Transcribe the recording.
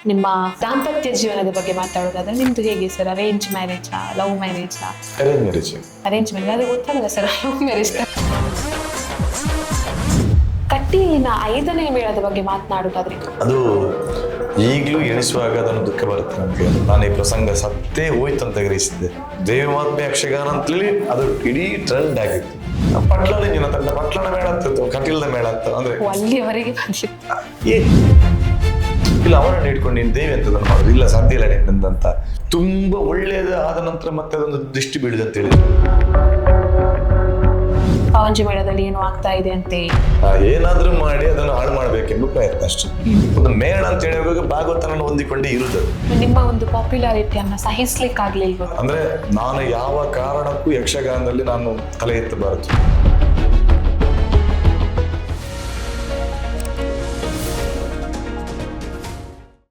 ನಿಮ್ಮ ದಾಂಪತ್ಯ ಜೀವನದ ಬಗ್ಗೆ ಮಾತಾಡೋದಾದ್ರೆ ನಿಮ್ದು ಹೇಗೆ ಸರ್? ಅರೇಂಜ್ ಮ್ಯಾರೇಜಾ ಲವ್ ಮ್ಯಾರೇಜಾ ಅರೇಂಜ್ ಮ್ಯಾರೇಜ್ ಅರೇಂಜ್ ಮ್ಯಾರೇಜ್ ಅದು ಗೊತ್ತಾಗಲ್ಲ ಸರ್ ಲವ್ ಮ್ಯಾರೇಜ್ ಕಟೀಲಿನ ಐದನೇ ಮೇಳದ ಬಗ್ಗೆ ಮಾತನಾಡೋದಾದ್ರೆ ಅದು ಈಗಲೂ ಎಣಿಸುವಾಗ ಅದನ್ನು ದುಃಖ ಬರುತ್ತೆ ನನಗೆ ನಾನು ಈ ಪ್ರಸಂಗ ಸತ್ತೇ ಹೋಯ್ತು ಅಂತ ಗ್ರಹಿಸಿದ್ದೆ. ದೇವಿ ಮಹಾತ್ಮೆ ಯಕ್ಷಗಾನ ಅಂತೇಳಿ ಅದು ಇಡೀ ಟ್ರೆಂಡ್ ಆಗಿತ್ತು. ಪಟ್ಲದ ಪಟ್ಲನ ಜನ ತಂಡ ಪಟ್ಲಣ ಮೇಳ ಅಂತಿತ್ತು ಕಟೀಲದ ಮೇಳ ಅಂತ ಅಂದ್ರೆ ಅಲ್ಲಿವರೆಗೆ ಅಲ್ಲಿಯವರೆಗೆ ಇಲ್ಲ ಅವರನ್ನು ಇಟ್ಕೊಂಡು ನೀನು ದೇವಿ ಅಂತ ಮಾಡೋದು. ಇಲ್ಲ ಸಾಧ್ಯ ಇಲ್ಲ ನಿನ್ನಂತ ತುಂಬಾ ಒಳ್ಳೇದು ಆದ ನಂತರ ಮತ್ತೆ ಅದೊಂದು ದೃಷ್ಟಿ ಬೀಳಿದೆ ಅಂತ ಹೇಳಿದ್ರು. ಪವಂಜಿ ಮೇಳದಲ್ಲಿ ಏನು ಆಗ್ತಾ ಇದೆ ಅಂತ ಏನಾದ್ರೂ ಮಾಡಿ ಅದನ್ನು ಹಾಳು ಮಾಡಬೇಕೆಂಬ ಪ್ರಯತ್ನ ಅಷ್ಟೇ. ಒಂದು ಮೇಳ ಅಂತ ಹೇಳುವಾಗ ಭಾಗವತನನ್ನು ಹೊಂದಿಕೊಂಡೇ ಇರುದು ನಿಮ್ಮ ಒಂದು ಪಾಪ್ಯುಲಾರಿಟಿಯನ್ನ ಸಹಿಸ್ಲಿಕ್ಕಾಗ್ಲಿಲ್ವ? ಅಂದ್ರೆ ನಾನು ಯಾವ ಕಾರಣಕ್ಕೂ ಯಕ್ಷಗಾನದಲ್ಲಿ ನಾನು ತಲೆ ಎತ್ತಬಾರದು.